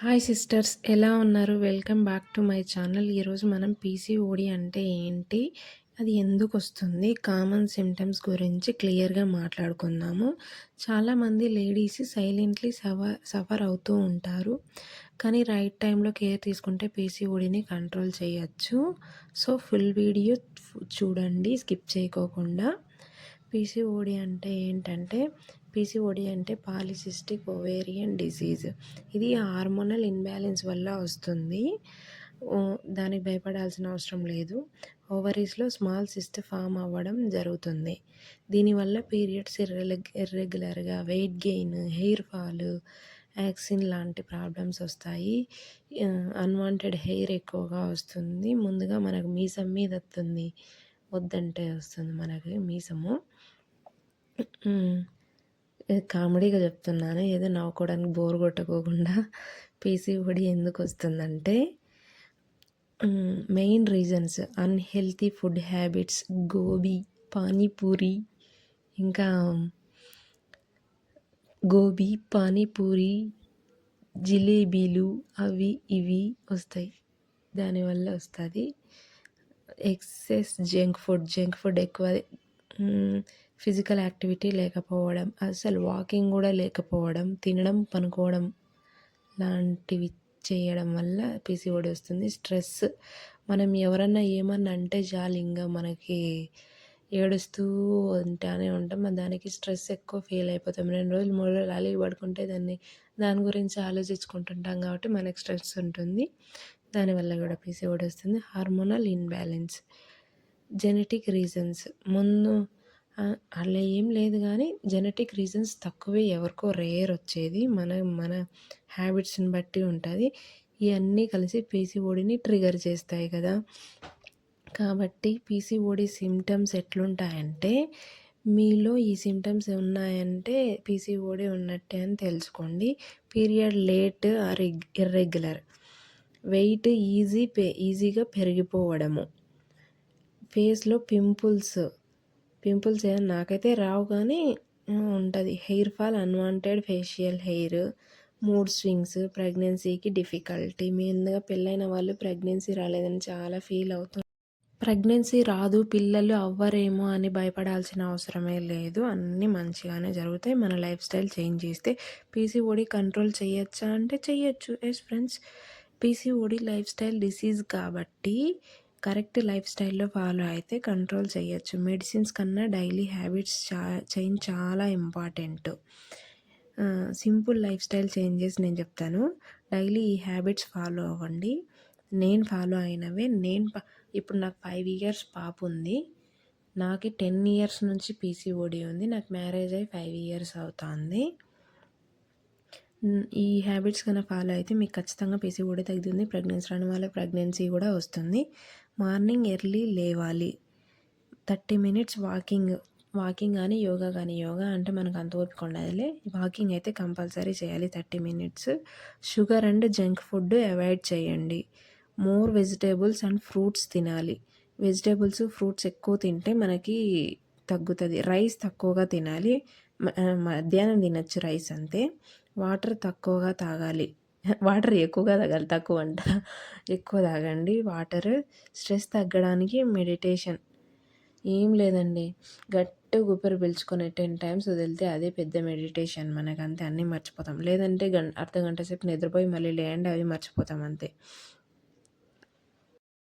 Hi sisters ఎలా ఉన్నారు? Welcome back to my channel. ఈరోజు మనం పీసీఓడి అంటే ఏంటి? అది ఎందుకు వస్తుంది? కామన్ సిమ్టమ్స్ గురించి క్లియర్గా మాట్లాడుకుందాము. చాలామంది లేడీస్ సైలెంట్లీ సఫర్ సఫర్ అవుతూ ఉంటారు. కానీ రైట్ టైంలో కేర్ తీసుకుంటే పీసీఓడిని కంట్రోల్ చేయొచ్చు. సో ఫుల్ వీడియో చూడండి స్కిప్ చేయకోకుండా. పీసీఓడి అంటే ఏంటంటే పీసీఓడి అంటే పాలిసిస్టిక్ ఓవేరియన్ డిసీజ్. ఇది హార్మోనల్ ఇన్బ్యాలెన్స్ వల్ల వస్తుంది. దానికి భయపడాల్సిన అవసరం లేదు. ఓవరీస్లో స్మాల్ సిస్ట్ ఫామ్ అవ్వడం జరుగుతుంది. దీనివల్ల పీరియడ్స్ ఇర్రెగ్ ఇర్రెగ్యులర్గా వెయిట్ గెయిన్ హెయిర్ ఫాల్ యాక్సిన్ లాంటి ప్రాబ్లమ్స్ వస్తాయి. అన్వాంటెడ్ హెయిర్ ఎక్కువగా వస్తుంది. ముందుగా మనకు మీసం మీద వస్తుంది. వద్దంటే వస్తుంది మనకి మీసము. కామెడీగా చెప్తున్నాను. ఏదో నవ్వుకోవడానికి బోర్ కొట్టుకోకుండా పీసీఓడి ఎందుకు వస్తుందంటే main reasons. Unhealthy food habits gobi panipuri ఇంకా గోబీ పానీపూరి జిలేబీలు అవి ఇవి వస్తాయి. దానివల్ల వస్తుంది. Excess junk food junk food ఎక్కువ ఫిజికల్ యాక్టివిటీ లేకపోవడం అసలు వాకింగ్ కూడా లేకపోవడం తినడం పనుకోవడం లాంటివి చేయడం వల్ల పీసీఓడి వస్తుంది. స్ట్రెస్. మనం ఎవరన్నా ఏమన్నా అంటే చాలు ఇంకా మనకి ఏడుస్తూ ఉంటానే ఉంటాం. దానికి స్ట్రెస్ ఎక్కువ ఫీల్ అయిపోతాం. రెండు రోజులు మూడు రోజులు అలాగే పడుకుంటే దాన్ని దాని గురించి ఆలోచించుకుంటుంటాం కాబట్టి మనకి స్ట్రెస్ ఉంటుంది. దానివల్ల కూడా పీసీఓడి వస్తుంది. Hormonal imbalance. Genetic reasons. ముందు అలా ఏం లేదు కానీ జెనెటిక్ రీజన్స్ తక్కువే ఎవరికో రేర్ వచ్చేది. మన మన హ్యాబిట్స్ని బట్టి ఉంటుంది. ఇవన్నీ కలిసి పీసీఓడిని ట్రిగర్ చేస్తాయి కదా. కాబట్టి పీసీఓడి సిమ్టమ్స్ ఎట్లుంటాయంటే మీలో ఈ సిమ్టమ్స్ ఉన్నాయంటే పీసీఓడి ఉన్నట్టే అని తెలుసుకోండి. Period late or irregular weight easy pay ఈజీగా పెరిగిపోవడము. ఫేస్లో పింపుల్స్ పింపుల్స్ ఏం నాకైతే రావు కానీ ఉంటుంది. Hair fall unwanted facial hair mood swings ప్రెగ్నెన్సీకి difficulty. మెయిన్గా పెళ్ళైన వాళ్ళు ప్రెగ్నెన్సీ రాలేదని చాలా ఫీల్ అవుతుంది ప్రెగ్నెన్సీ రాదు పిల్లలు అవ్వరేమో అని భయపడాల్సిన అవసరమే లేదు. అన్నీ మంచిగానే జరుగుతాయి. మన లైఫ్ స్టైల్ చేంజ్ చేస్తే పీసీఓడి కంట్రోల్ చేయొచ్చా అంటే చేయొచ్చు. Yes friends PCOD life style disease కాబట్టి కరెక్ట్ లైఫ్ స్టైల్లో ఫాలో అయితే కంట్రోల్ చేయొచ్చు. మెడిసిన్స్ కన్నా డైలీ హ్యాబిట్స్ చా చేంజ్ చాలా important. Simple life style changes నేను చెప్తాను. డైలీ ఈ హ్యాబిట్స్ ఫాలో అవ్వండి. నేను ఫాలో అయినవే. నేను ఇప్పుడు నాకు ఫైవ్ ఇయర్స్ పాప ఉంది. నాకు టెన్ ఇయర్స్ నుంచి పీసీఓడి ఉంది. నాకు మ్యారేజ్ అయ్యి ఫైవ్ ఇయర్స్ అవుతుంది. ఈ హ్యాబిట్స్ కన్నా ఫాలో అయితే మీకు ఖచ్చితంగా పీసీఓడి తగ్గుతుంది. ప్రెగ్నెన్సీ రాని వాళ్ళకి ప్రెగ్నెన్సీ కూడా వస్తుంది. మార్నింగ్ ఎర్లీ లేవాలి. థర్టీ మినిట్స్ వాకింగ్ వాకింగ్ కానీ యోగా కానీ యోగా అంటే మనకు అంత ఓపిక ఉండదులే. వాకింగ్ అయితే కంపల్సరీ చేయాలి thirty minutes. Sugar and junk food avoid చేయండి. మోర్ వెజిటేబుల్స్ అండ్ ఫ్రూట్స్ తినాలి. వెజిటేబుల్స్ ఫ్రూట్స్ ఎక్కువ తింటే మనకి తగ్గుతుంది. రైస్ తక్కువగా తినాలి. మధ్యాహ్నం తినచ్చు రైస్ అంతే. వాటర్ తక్కువగా తాగాలి. వాటర్ ఎక్కువగా తాగాలి తక్కువ అంట ఎక్కువ తాగండి. వాటర్ స్ట్రెస్ తగ్గడానికి మెడిటేషన్. ఏం లేదండి. గట్టి ఊపిరి పిలుచుకొని టెన్ టైమ్స్ వదిలితే అదే పెద్ద మెడిటేషన్ మనకు అంతే అన్నీ మర్చిపోతాం. లేదంటే గం అర్ధ గంట సేపు నిద్రపోయి మళ్ళీ లేండి అవి మర్చిపోతాం అంతే.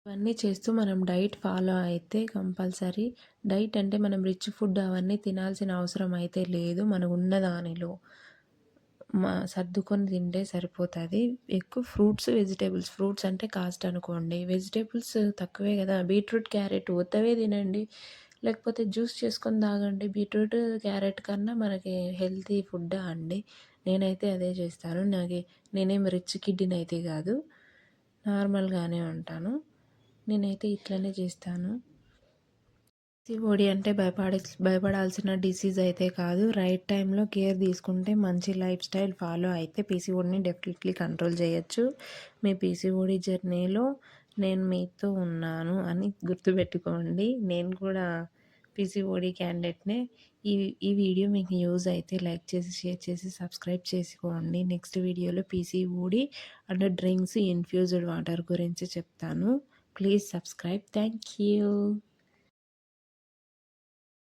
ఇవన్నీ చేస్తూ మనం డైట్ ఫాలో అయితే కంపల్సరీ. డైట్ అంటే మనం రిచ్ ఫుడ్ అవన్నీ తినాల్సిన అవసరం అయితే లేదు. మనకు ఉన్న దానిలో. మా సర్దుకొని తింటే సరిపోతుంది. ఎక్కువ ఫ్రూట్స్ వెజిటేబుల్స్. ఫ్రూట్స్ అంటే కాస్ట్ అనుకోండి. వెజిటేబుల్స్ తక్కువే కదా. బీట్రూట్ క్యారెట్ ఉత్తవే తినండి. లేకపోతే జ్యూస్ చేసుకొని తాగండి. బీట్రూట్ క్యారెట్ కన్నా మనకి హెల్తీ ఫుడ్ అండి. నేనైతే అదే చేస్తాను. నాకు నేనేం రిచ్ కిడ్డీని అయితే కాదు. నార్మల్గానే ఉంటాను. నేనైతే ఇట్లనే చేస్తాను. పీసీఓడి అంటే భయపడే భయపడాల్సిన డిసీజ్ అయితే కాదు. రైట్ టైంలో కేర్ తీసుకుంటే మంచి లైఫ్ స్టైల్ ఫాలో అయితే పీసీఓడిని డెఫినెట్లీ కంట్రోల్ చేయొచ్చు. మీ పీసీఓడి జర్నీలో నేను మీతో ఉన్నాను అని గుర్తుపెట్టుకోండి. నేను కూడా పీసీఓడి క్యాండిడేట్నే. ఈ ఈ వీడియో మీకు యూజ్ అయితే లైక్ చేసి షేర్ చేసి సబ్స్క్రైబ్ చేసుకోండి. నెక్స్ట్ వీడియోలో PCOD and drinks infused water గురించి చెప్తాను. Please subscribe. Thank you.